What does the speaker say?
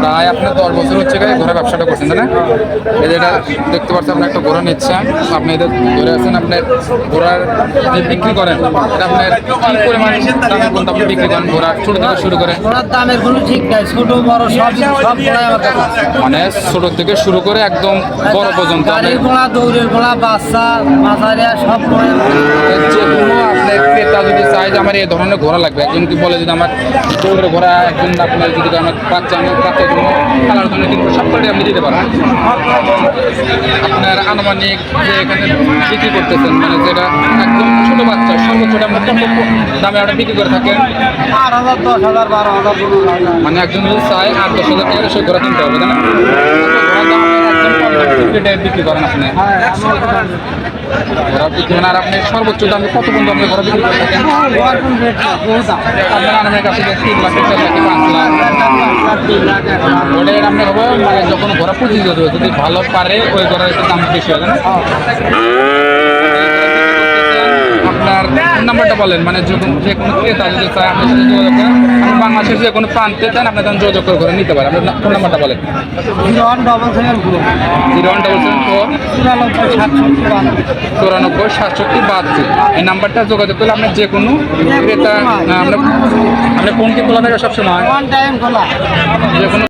প্রায় আপনার দশ বছর হচ্ছে গায়ে ঘোড়া ব্যবসাটা করছেন তাই না? এই দেখতে পাচ্ছেন আপনার একটা ঘোরা নিচ্ছেন আপনি এদের ধরে আছেন আপনার ঘোড়ার যে বিক্রি করেন এটা আপনার কি পরিমাণ দামে কোনটা আপনি বিক্রি করেন ঘোড়া ছোট থেকে শুরু করে? ঘোড়ার দামের কোনো ঠিক নাই ছোট বড় সব সব। মানে ছোট থেকে শুরু করে একদম বড় পর্যন্ত গাড়ির ঘোড়া দৌড়ের ঘোড়া বাচ্চা মাথারিয়া সব আমার যে কোনো আপনার ক্রেতা যদি চায় যে আমার এই ধরনের ঘোড়া লাগবে, একজন কি বলে যদি আমার দৌড়ের ঘোড়া, একজন আপনার যদি আমার বাচ্চা আমার বাচ্চার জন্য খেলার জন্য কিন্তু সব করে আপনি দিতে পারেন। আপনার আনুমানিক যে এখানে বিক্রি করতেছেন মানে যেটা একদম ছোট বাচ্চা সর্বোচ্চ দাম আপনি বিক্রি করে থাকেন। মানে একজন যদি চায়, আট দশ হাজার টাকা সে ঘোড়া কিনতে হবে, তাই না ঘোড়ার দাম একদম কম দামে বিক্রি করেন আপনি। ঘোড়া বিক্রি মানে আর আপনি সর্বোচ্চ দামে কত পর্যন্ত আপনি বিক্রি করে থাকেন ঘোড়ার কোনো রেট না বহু দাম আপনার আনামের কাছে তিন লাখ, চার লাখ, পাঁচ লাখ। তিন লাখ এক লাখ ওটা এর আপনার হবে মানে যখন ঘোড়া পুঁজি যদি ভালো পারে, ওই ঘোড়ার দাম বেশি হবে না? ফোন নাম্বারটা বলেন মানে যে কোনো ক্রেতা যদি চায় আপনার সাথে যোগাযোগ করে আপনি বাংলাদেশের যে কোনো প্রান্তে চান আপনার তখন যোগাযোগ করে নিতে পারেন। আপনার ফোন নাম্বারটা বলেন। Zero one double seven four zero one double seven four চুরানব্বই সাতষট্টি চৌরানব্বই সাতষট্টি বাহাত্তর। এই নাম্বারটা যোগাযোগ করলে আপনার যে কোনো ক্রেতা আহ, আপনার আপনার ফোন কি খোলা থাকে সবসময়? যে কোনো